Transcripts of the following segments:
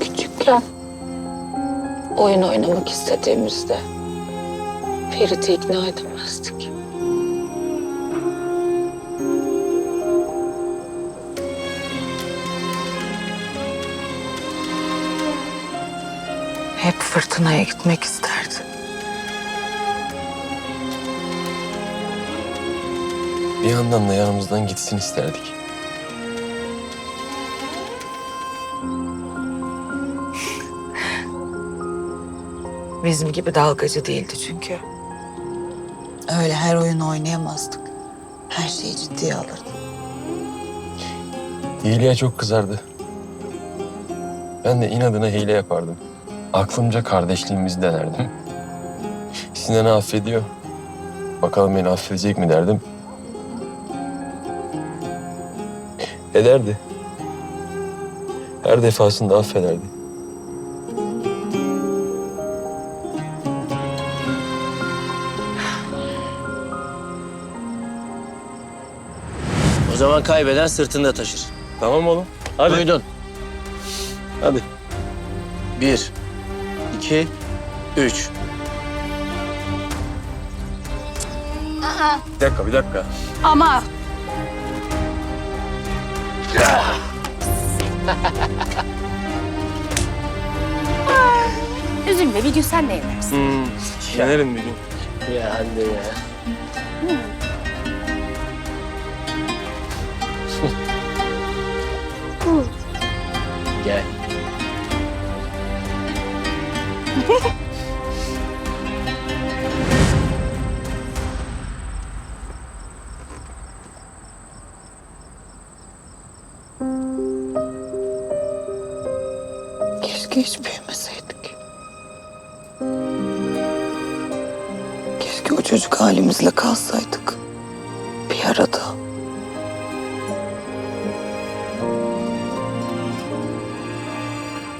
Küçükken oyun oynamak istediğimizde Ferit'i ikna edemezdik. Hep fırtınaya gitmek isterdi. Bir yandan da yanımızdan gitsin isterdik. Bizim gibi dalgacı değildi çünkü. Öyle her oyunu oynayamazdık. Her şeyi ciddiye alırdı. Hileye çok kızardı. Ben de inadına hile yapardım. Aklımca kardeşliğimizi denerdim. Sinan'ı affediyor. Bakalım beni affedecek mi derdim. Ederdi. Her defasında affederdi. Zaman kaybeden sırtında taşır. Tamam oğlum. Hadi. Duydun. Hadi. Bir, iki, üç. Bir dakika, bir dakika. Ama üzülme bir gün sen de yenersin. Hmm, yenerim bir gün. Ya anne ya. Gel. Keşke hiç büyümeseydik. Keşke o çocuk halimizle kalsaydık. Bir arada.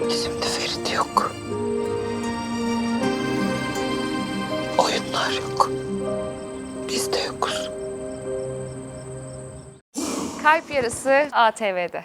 Şimdi Ferit yok. Oyunlar yok. Biz de yokuz. Kalp Yarısı ATV'de.